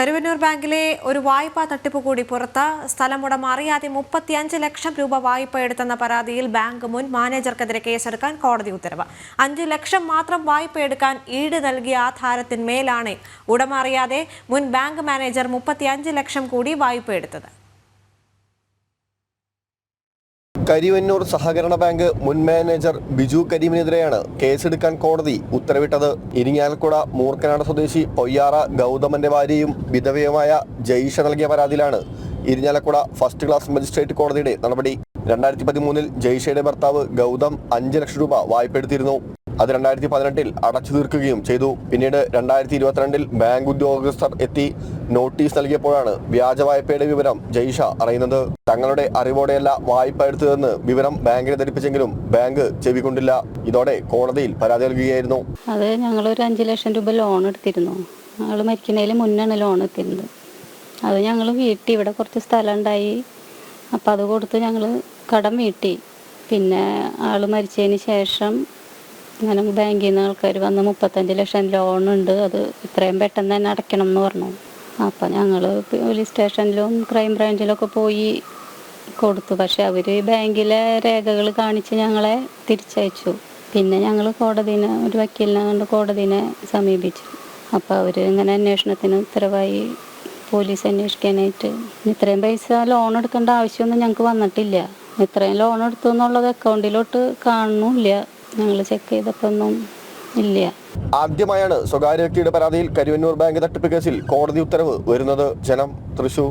കരുവന്നൂർ ബാങ്കിലെ ഒരു വായ്പാ തട്ടിപ്പ് കൂടി പുറത്ത് സ്ഥലമുടമ അറിയാതെ മുപ്പത്തിയഞ്ച് ലക്ഷം രൂപ വായ്പ എടുത്തെന്ന പരാതിയിൽ ബാങ്ക് മുൻ മാനേജർക്കെതിരെ കേസെടുക്കാൻ കോടതി ഉത്തരവ്. അഞ്ച് ലക്ഷം മാത്രം വായ്പ എടുക്കാൻ ഈട് നൽകിയ ആധാരത്തിന്മേലാണ് ഉടമ അറിയാതെ മുൻ ബാങ്ക് മാനേജർ മുപ്പത്തിയഞ്ച് ലക്ഷം കൂടി വായ്പ എടുത്തത്. കരിവന്നൂർ സഹകരണ ബാങ്ക് മുൻ മാനേജർ ബിജു കരീമിനെതിരെയാണ് കേസെടുക്കാൻ കോടതി ഉത്തരവിട്ടത്. ഇരിങ്ങാലക്കുട മൂർക്കനാട് സ്വദേശി പൊയ്യാറ ഗൗതമന്റെ ഭാര്യയും വിധവയുമായ ജയ്ഷ നൽകിയ പരാതിയിലാണ് ഇരിഞ്ഞാലക്കുട ഫസ്റ്റ് ക്ലാസ് മജിസ്ട്രേറ്റ് കോടതിയുടെ നടപടി. രണ്ടായിരത്തി പതിമൂന്നിൽ ജയ്ഷയുടെ ഭർത്താവ് ഗൗതം അഞ്ച് ലക്ഷം രൂപ വായ്പ എടുത്തിരുന്നു അത് രണ്ടായിരത്തി പതിനെട്ടിൽ അടച്ചു തീർക്കുകയും ചെയ്തു. പിന്നീട് രണ്ടായിരത്തി ഇരുപത്തിരണ്ടിൽ ബാങ്ക് ഉദ്യോഗസ്ഥർ എത്തി നോട്ടീസ് നൽകിയപ്പോഴാണ് വ്യാജ വായ്പയുടെ വിവരം ജയ്ഷ അറിയുന്നത്. തങ്ങളുടെ അറിവോടെയല്ല വായ്പ എടുത്തതെന്ന് വിവരം ബാങ്കിനെ ധരിപ്പിച്ചെങ്കിലും ബാങ്ക് ചെവിക്കൊണ്ടില്ല ഇതോടെ കോടതിയിൽ പരാതി നൽകുകയായിരുന്നു. അത് ഒരു അഞ്ച് ലക്ഷം രൂപ ലോൺ എടുത്തിരുന്നു. ഞങ്ങൾ മരിക്കുന്നതിന് മുന്നാണ് ലോൺ എത്തിയിരുന്നത് അത് ഞങ്ങൾ വീട്ടി ഇവിടെ കുറച്ച് സ്ഥലം ഉണ്ടായി. അപ്പം അത് കൊടുത്ത് ഞങ്ങൾ കടം വീട്ടി. പിന്നെ ആൾ മരിച്ചതിന് ശേഷം ഇങ്ങനെ ബാങ്കിൽ നിന്ന് ആൾക്കാർ വന്ന് മുപ്പത്തഞ്ച് ലക്ഷം ലോൺ ഉണ്ട്. അത് ഇത്രയും പെട്ടെന്ന് തന്നെ അടയ്ക്കണം എന്ന് പറഞ്ഞു. അപ്പം ഞങ്ങൾ പോലീസ് സ്റ്റേഷനിലും ക്രൈം ബ്രാഞ്ചിലൊക്കെ പോയി കൊടുത്തു. പക്ഷെ അവർ ബാങ്കിലെ രേഖകൾ കാണിച്ച് ഞങ്ങളെ തിരിച്ചയച്ചു. പിന്നെ ഞങ്ങൾ കോടതിനെ ഒരു വക്കീലിനെ കൊണ്ട് കോടതിനെ സമീപിച്ചു. അപ്പോൾ അവർ ഇങ്ങനെ അന്വേഷണത്തിന് ഉത്തരവായി പോലീസ് അന്വേഷിക്കാനായിട്ട് ഇത്രയും പൈസ ലോൺ എടുക്കേണ്ട ആവശ്യമൊന്നും ഞങ്ങൾക്ക് വന്നിട്ടില്ല. ഇത്രയും ലോൺ എടുത്തു എന്നുള്ളത് അക്കൗണ്ടിലോട്ട് കാണുന്നില്ല ഞങ്ങൾ ചെക്ക് ചെയ്തപ്പോൾ ഒന്നും ഇല്ല. ആദ്യമായാണ് സ്വകാര്യ വ്യക്തിയുടെ പരാതിയിൽ കരുവന്നൂർ ബാങ്ക് തട്ടിപ്പ് കേസിൽ കോടതി ഉത്തരവ് വരുന്നത്. ജനം തൃശൂർ.